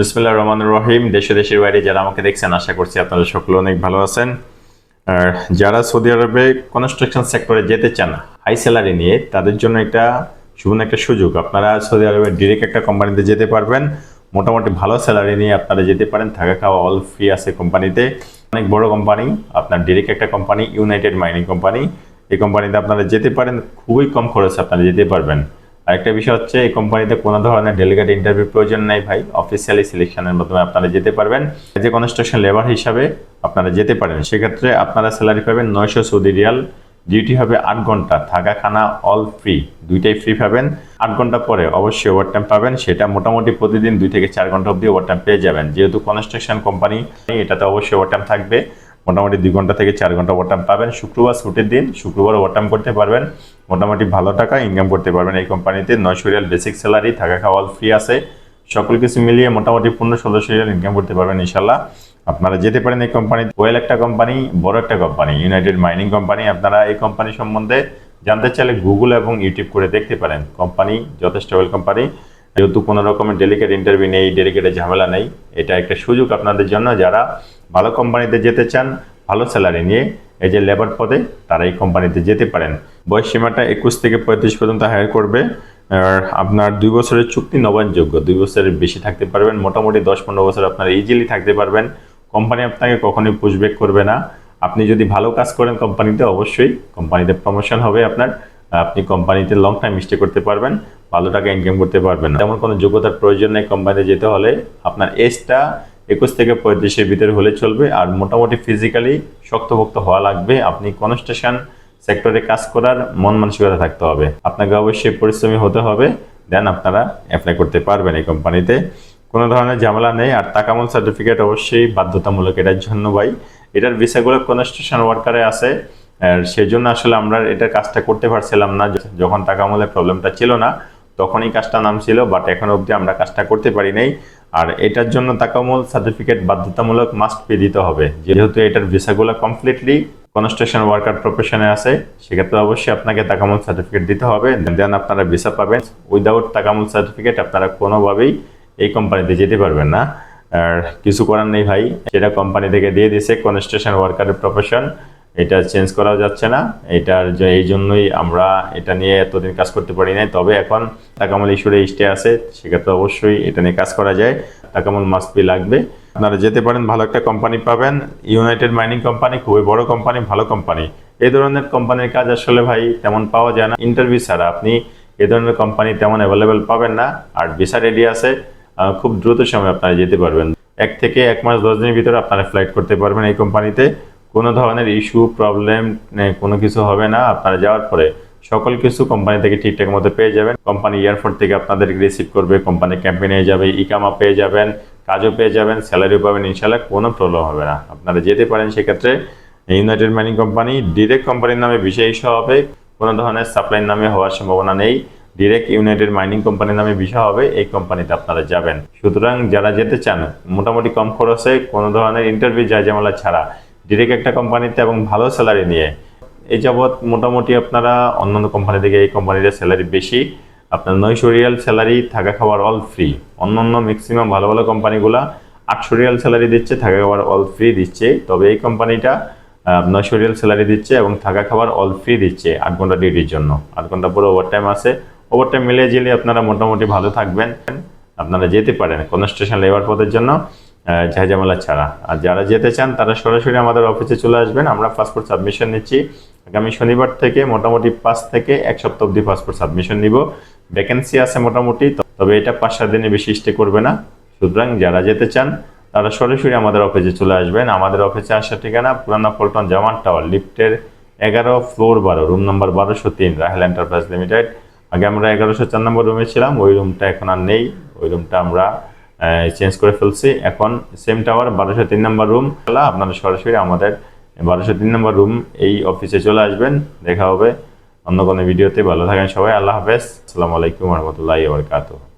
বিসমুল্লাহ রহমান রহিম। দেশে দেশের বাইরে যারা আমাকে দেখছেন, আশা করছি আপনারা সকলে অনেক ভালো আছেন। আর যারা সৌদি আরবে কনস্ট্রাকশন সেক্টরে যেতে চান হাই স্যালারি নিয়ে, তাদের জন্য এটা সুবর্ণ একটা সুযোগ। আপনারা সৌদি আরবে ডিরেক্ট একটা কোম্পানিতে যেতে পারবেন। মোটামুটি ভালো স্যালারি নিয়ে আপনারা যেতে পারেন। থাকা খাওয়া অল ফ্রি আছে কোম্পানিতে অনেক বড় কোম্পানি আপনার ডিরেক্ট একটা কোম্পানি ইউনাইটেড মাইনিং কোম্পানি এই কোম্পানিতে আপনারা যেতে পারেন। খুবই কম খরচে আপনারা যেতে পারবেন। আরেকটা বিষয় হচ্ছে, এই কোম্পানিতে কোনো ধরনের ডেলিগেট ইন্টারভিউ প্রয়োজন নাই ভাই। অফিসিয়ালি সিলেকশনের মাধ্যমে আপনারা যেতে পারবেন। যে কনস্ট্রাকশন লেবার হিসাবে আপনারা যেতে পারেন। সেক্ষেত্রে আপনারা স্যালারি পাবেন নয়শো সৌদি রিয়াল। ডিউটি হবে আট ঘণ্টা। থাকা খানা অল ফ্রি দুইটাই ফ্রি পাবেন। আট ঘণ্টা পরে অবশ্যই ওভারটাইম পাবেন। সেটা মোটামুটি প্রতিদিন দুই থেকে চার ঘণ্টা অবধি ওভারটাইম পেয়ে যাবেন। যেহেতু কনস্ট্রাকশন কোম্পানি এটাতে অবশ্যই ওভারটাইম থাকবে। মোটামুটি দুই ঘণ্টা থেকে চার ঘণ্টা ওভারটাইম পাবেন। শুক্রবার ছুটির দিন, শুক্রবার ওভারটাইম করতে পারবেন। মোটামুটি ভালো টাকা ইনকাম করতে পারবেন। এই কোম্পানিতে নয়শো রিয়াল বেসিক স্যালারি থাকা খাওয়া ফ্রি আছে। সকল কিছু মিলিয়ে মোটামুটি পনেরো ষোলোশো রিয়াল ইনকাম করতে পারবেন ইনশাল্লাহ আপনারা যেতে পারেন এই কোম্পানি ওয়েল একটা কোম্পানি বড় একটা কোম্পানি ইউনাইটেড মাইনিং কোম্পানি আপনারা এই কোম্পানি সম্বন্ধে জানতে চাইলে গুগল এবং ইউটিউব করে দেখতে পারেন। কোম্পানি যথেষ্ট ওয়েল কোম্পানি যেহেতু কোনো রকমের ডেলিকেট ইন্টারভিউ নেই ডেলিকেটের ঝামেলা নেই। এটা একটা সুযোগ আপনাদের জন্য যারা ভালো কোম্পানিতে যেতে চান, ভালো স্যালারি নিয়ে এই যে লেবার পদে তারা এই কোম্পানিতে যেতে পারেন। বয়স সীমাটা একুশ থেকে পঁয়ত্রিশ পর্যন্ত হায়ার করবে। আর আপনার দুই বছরের চুক্তি নবায়নযোগ্য। দুই বছরের বেশি থাকতে পারবেন, মোটামুটি দশ পনেরো বছর আপনারা ইজিলি থাকতে পারবেন। কোম্পানি আপনাকে কখনোই পুশব্যাক করবে না। আপনি যদি ভালো কাজ করেন কোম্পানিতে অবশ্যই কোম্পানিতে প্রমোশন হবে আপনার। আপনি কোম্পানিতে লং টাইম স্টে করতে পারবেন। ভালো টাকা ইনকাম করতে পারবেন তেমন কোনো যোগ্যতার প্রয়োজন নেই কোম্পানিতে যেতে হলে। আপনার এজটা একুশ থেকে পঁয়ত্রিশের ভিতরে হলে চলবে। আর মোটামুটি ফিজিক্যালি শক্তভক্ত হওয়া লাগবে। আপনি কনস্ট্রাকশন সেক্টরে কাজ করার মন মানসিকতা থাকতে হবে। আপনাকে অবশ্যই পরিশ্রমী হতে হবে। দেন আপনারা অ্যাপ্লাই করতে পারবেন এই কোম্পানিতে কোনো ধরনের ঝামেলা নেই। আর তাকামল সার্টিফিকেট অবশ্যই বাধ্যতামূলক। এটার জন্য ভাই, এটার ভিসাগুলো কনস্ট্রাকশন ওয়ার্কারে আছে। আর সেজন্য আসলে আমরা এটার কাজটা করতে পারছিলাম না। যখন তাকামলের প্রবলেমটা ছিল না তখনই কাজটা নাম ছিল বাট এখন অবধি আমরা কাজটা করতে পারি নাই। আর এটার জন্য তাকামল সার্টিফিকেট বাধ্যতামূলক মাস্ট পে দিতে হবে। যেহেতু এটার ভিসাগুলো কমপ্লিটলি কনস্ট্রাকশন ওয়ার্কার প্রফেশনে আছে, সেক্ষেত্রে অবশ্যই আপনাকে তাকামল সার্টিফিকেট দিতে হবে। দেন আপনারা ভিসা পাবেন। উইদাউট তাকামল সার্টিফিকেট আপনারা কোনোভাবেই এই কোম্পানিতে যেতে পারবেন না। আর কিছু করার নেই ভাই। সেটা কোম্পানি থেকে দিয়ে দিছে কনস্ট্রাকশন ওয়ার্কারের প্রফেশন এটা চেঞ্জ করা যাচ্ছে না। এটার এই জন্যই আমরা এটা নিয়ে এতদিন কাজ করতে পারি নাই। তবে এখন তাকামল ইস্যুরে স্টে আছে, সেক্ষেত্রে অবশ্যই এটা নিয়ে কাজ করা যায়। তাকামল মাস্ট বি লাগবে। আপনারা যেতে পারেন, ভালো একটা কোম্পানি পাবেন। ইউনাইটেড মাইনিং কোম্পানি খুবই বড় কোম্পানি ভালো কোম্পানি এই ধরনের কোম্পানির কাজ আসলে ভাই তেমন পাওয়া যায় না। ইন্টারভিউ ছাড়া আপনি এই ধরনের কোম্পানি তেমন অ্যাভেলেবেল পাবেন না। আর ভিসা রেডি আছে। খুব দ্রুত সময় আপনারা যেতে পারবেন। এক থেকে এক মাস, দশ দিনের ভিতরে আপনারা ফ্লাইট করতে পারবেন এই কোম্পানিতে কোনো ধরনের ইস্যু প্রবলেম কোনো কিছু হবে না, আপনারা যাওয়ার পরে সকল কিছু কোম্পানি থেকে ঠিকঠাক মতো পেয়ে যাবেন। কোম্পানি এয়ারপোর্ট থেকে আপনাদেরকে রিসিভ করবে কোম্পানি ক্যাম্পে নিয়ে যাবে ইকামা পেয়ে যাবেন, কাজও পেয়ে যাবেন স্যালারিও পাবেন ইনশাল্লাহ কোনো প্রবলেম হবে না। আপনারা যেতে পারেন সেক্ষেত্রে ইউনাইটেড মাইনিং কোম্পানি ডিরেক্ট কোম্পানির নামে বিষয় ইস্যু হবে, কোনো ধরনের সাপ্লাইয়ের নামে হওয়ার সম্ভাবনা নেই ডিরেক্ট ইউনাইটেড মাইনিং কোম্পানির নামে বিষয় হবে, এই কোম্পানিতে আপনারা যাবেন। সুতরাং যারা যেতে চান, মোটামুটি কম খরচে কোনো ধরনের ইন্টারভিউ যায় জামালা ছাড়া ডিরেক্ট একটা কোম্পানিতে এবং ভালো স্যালারি নিয়ে। এই যাবৎ মোটামুটি আপনারা অন্যান্য কোম্পানি থেকে এই কোম্পানিতে স্যালারি বেশি। আপনার নয়শো রিয়াল স্যালারি থাকা খাওয়ার অল ফ্রি অন্যান্য ম্যাক্সিমাম ভালো ভালো কোম্পানিগুলা আটশো রিয়াল স্যালারি দিচ্ছে, থাকা খাওয়ার অল ফ্রি দিচ্ছে। তবে এই কোম্পানিটা নয়শো রিয়াল স্যালারি দিচ্ছে এবং থাকা খাবার অল ফ্রি দিচ্ছে আট ঘণ্টা ডিউটির জন্য। আট ঘণ্টা পুরো ওভারটাইম আছে। ওভারটাইম মিলিয়ে জিলে আপনারা মোটামুটি ভালো থাকবেন। আপনারা যেতে পারেন কোনো কনস্ট্রাকশন লেবার পদের জন্য। ঝাঁঝামেলা ছাড়া। আর যারা যেতে চান, তারা সরাসরি আমাদের অফিসে চলে আসবেন। আমরা পাসপোর্ট সাবমিশন নিচ্ছি। আগামী শনিবার থেকে মোটামুটি পাঁচ থেকে এক সপ্তাহ অবধি পাসপোর্ট সাবমিশন নিব। ভ্যাকেন্সি আছে মোটামুটি তবে এটা পাঁচ সাত দিনে বেশি স্টে করবে না। সুতরাং যারা যেতে চান, তারা সরাসরি আমাদের অফিসে চলে আসবেন। আমাদের অফিসে আসার ঠিকানা পুরানা পল্টন জামান টাওয়ার লিফটের এগারো ফ্লোর বারো রুম নাম্বার বারোশো তিন রাহেল এন্টারপ্রাইজ লিমিটেড আগে আমরা এগারোশো চার নম্বর রুমে ছিলাম, ওই রুমটা এখন আর নেই। ওই রুমটা আমরা চেঞ্জ করে ফেলছি। এখন সেম টাওয়ার বারোশো তিন নম্বর রুম আপনারা সরাসরি আমাদের বারোশো তিন নম্বর রুম এই অফিসে চলে আসবেন। দেখা হবে অন্য কোনো ভিডিওতে ভালো থাকেন সবাই। আল্লাহ হাফেজ। আসসালামু আলাইকুম রহমতুল্লাহ বরকাতুহ।